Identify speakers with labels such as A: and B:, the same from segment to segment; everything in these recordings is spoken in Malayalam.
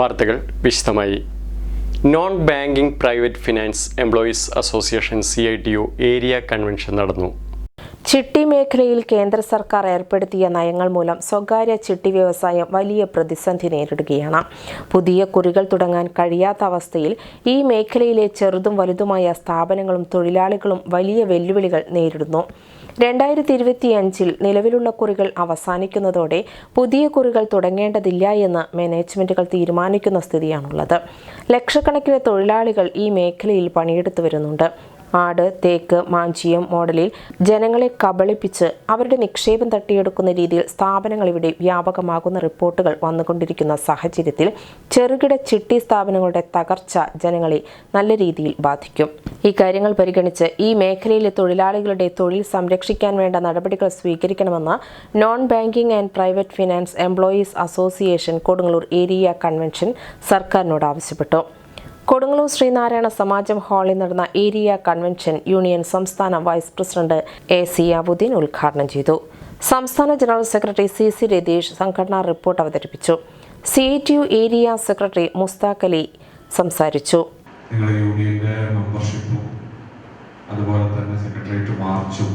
A: വാർത്തകൾ വിശദമായി. Non banking private finance employees association C I T U area convention നടന്നു.
B: ചിട്ടി മേഖലയിൽ കേന്ദ്ര സർക്കാർ ഏർപ്പെടുത്തിയ നയങ്ങൾ മൂലം സ്വകാര്യ ചിട്ടി വ്യവസായം വലിയ പ്രതിസന്ധി നേരിടുകയാണ്. പുതിയ കുറികൾ തുടങ്ങാൻ കഴിയാത്ത അവസ്ഥയിൽ ഈ മേഖലയിലെ ചെറുതും വലുതുമായ സ്ഥാപനങ്ങളും തൊഴിലാളികളും വലിയ വെല്ലുവിളികൾ നേരിടുന്നു. രണ്ടായിരത്തി ഇരുപത്തിയഞ്ചിൽ നിലവിലുള്ള കുറികൾ അവസാനിക്കുന്നതോടെ പുതിയ കുറികൾ തുടങ്ങേണ്ടതില്ല എന്ന് മാനേജ്മെന്റുകൾ തീരുമാനിക്കുന്ന സ്ഥിതിയാണുള്ളത്. ലക്ഷക്കണക്കിന് തൊഴിലാളികൾ ഈ മേഖലയിൽ പണിയെടുത്തു വരുന്നുണ്ട്. ആട് തേക്ക് മാഞ്ചിയം മോഡലിൽ ജനങ്ങളെ കബളിപ്പിച്ച് അവരുടെ നിക്ഷേപം തട്ടിയെടുക്കുന്ന രീതിയിൽ സ്ഥാപനങ്ങൾ ഇവിടെ വ്യാപകമാകുന്ന റിപ്പോർട്ടുകൾ വന്നുകൊണ്ടിരിക്കുന്ന സാഹചര്യത്തിൽ ചെറുകിട ചിട്ടി സ്ഥാപനങ്ങളുടെ തകർച്ച ജനങ്ങളെ നല്ല രീതിയിൽ ബാധിക്കും. ഈ കാര്യങ്ങൾ പരിഗണിച്ച് ഈ മേഖലയിലെ തൊഴിലാളികളുടെ തൊഴിൽ സംരക്ഷിക്കാൻ വേണ്ട നടപടികൾ സ്വീകരിക്കണമെന്ന് non banking and private finance employees association Kodungallur area convention സർക്കാരിനോട് ആവശ്യപ്പെട്ടു. കൊടുങ്ങല്ലൂർ ശ്രീനാരായണ സമാജം ഹാളിൽ നടന്ന ഏരിയ കൺവെൻഷൻ യൂണിയൻ സംസ്ഥാന vice president A C Abuddeen ഉദ്ഘാടനം ചെയ്തു. സംസ്ഥാന general secretary C C Ratheesh സംഘടനാ റിപ്പോർട്ട് അവതരിപ്പിച്ചു. C T U area secretary Musthaq Ali സംസാരിച്ചു.
C: അതുപോലെ തന്നെ സെക്രട്ടേറിയറ്റ് മാർച്ചും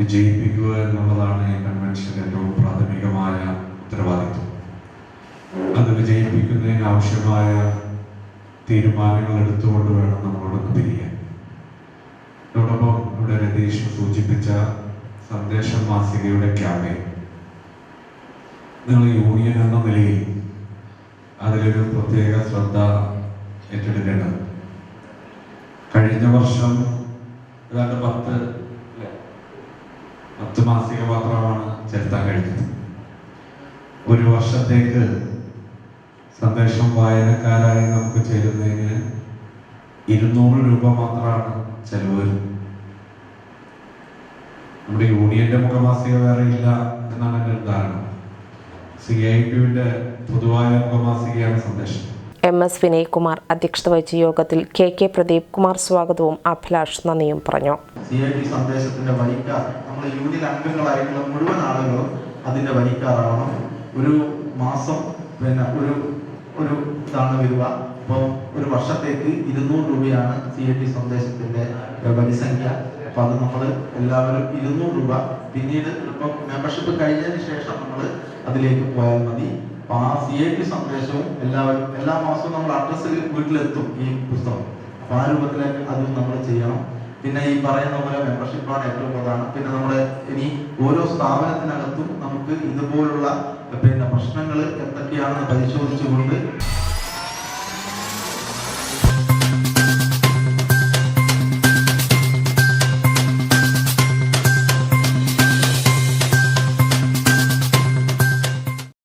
C: വിജയിപ്പിക്കുക എന്നുള്ളതാണ് ഈ കൺവെൻഷന്റെ ഏറ്റവും പ്രാഥമികമായ ഉത്തരവാദിത്വം. അത് വിജയിപ്പിക്കുന്നതിന് ആവശ്യമായ തീരുമാനങ്ങൾ എടുത്തുകൊണ്ട് വേണം നമ്മളോടൊന്ന് പിരിയാൻ. അതോടൊപ്പം ഇവിടെ രതീഷ് സൂചിപ്പിച്ച സന്ദേശം മാസികയുടെ ക്യാമ്പയിൻ നിങ്ങൾ യൂണിയൻ എന്ന നിലയിൽ അതിലൊരു പ്രത്യേക ശ്രദ്ധ ഏറ്റെടുക്കേണ്ടത് കഴിഞ്ഞ വർഷം ഏതാണ്ട് പത്ത്? പത്ത് മാസിക മാത്രമാണ് ചെലുത്താൻ കഴിഞ്ഞത്. ഒരു വർഷത്തേക്ക് സന്ദേശം വായനക്കാരായി നമുക്ക് ചേരുന്നതിന് ഇരുന്നൂറ് രൂപ മാത്രമാണ് ചെലവ് വരുന്നത്. നമ്മുടെ യൂണിയന്റെ മുഖമാസിക വേറെ ഇല്ല എന്നാണ് എന്റെ ഉദാഹരണം ധാരണ. സി ഐ ടിയുടെ പൊതുവായ മുഖമാസികയാണ് സന്ദേശം.
B: എം എസ് വിനയ് കുമാർ അധ്യക്ഷത വഹിച്ച യോഗത്തിൽ കെ കെ പ്രദീപ് കുമാർ സ്വാഗതവും അഭിലാഷ് നന്ദിയും പറഞ്ഞു.
D: സി ഐ ടി സന്ദേശത്തിന്റെ വരിക്കാർ നമ്മുടെ യൂണിയൻ അംഗങ്ങളായിട്ടുള്ള മുഴുവൻ ആളുകളും അതിന്റെ വരിക്കാറാവണം ഒരു മാസം പിന്നെ ഒരു ഒരു ഇതാണ് വരിക. അപ്പോൾ ഒരു വർഷത്തേക്ക് ഇരുന്നൂറ് രൂപയാണ് സി ഐ ടി സന്ദേശത്തിന്റെ പരിസംഖ്യ വരിസംഖ്യ. അപ്പൊ അത് നമ്മൾ എല്ലാവരും ഇരുന്നൂറ് രൂപ. പിന്നീട് ഇപ്പം മെമ്പർഷിപ്പ് കഴിഞ്ഞതിന് ശേഷം നമ്മൾ അതിലേക്ക് പോയാൽ മതി. അപ്പൊ ആ സി ഐ ടി സന്ദേശവും എല്ലാവരും എല്ലാ മാസവും നമ്മൾ അഡ്രസ്സിൽ വീട്ടിലെത്തും ഈ പുസ്തകം. അപ്പോൾ ആ രൂപത്തിലേക്ക് അതും നമ്മൾ ചെയ്യണം. പിന്നെ ഈ പറയുന്ന പോലെ മെമ്പർഷിപ്പാണ് ഏറ്റവും പ്രധാനം. പിന്നെ നമ്മുടെ ഇനി ഓരോ സ്ഥാപനത്തിനകത്തും നമുക്ക് ഇതുപോലുള്ള പിന്നെ പ്രശ്നങ്ങൾ എന്തൊക്കെയാണെന്ന് പരിശോധിച്ചുകൊണ്ട്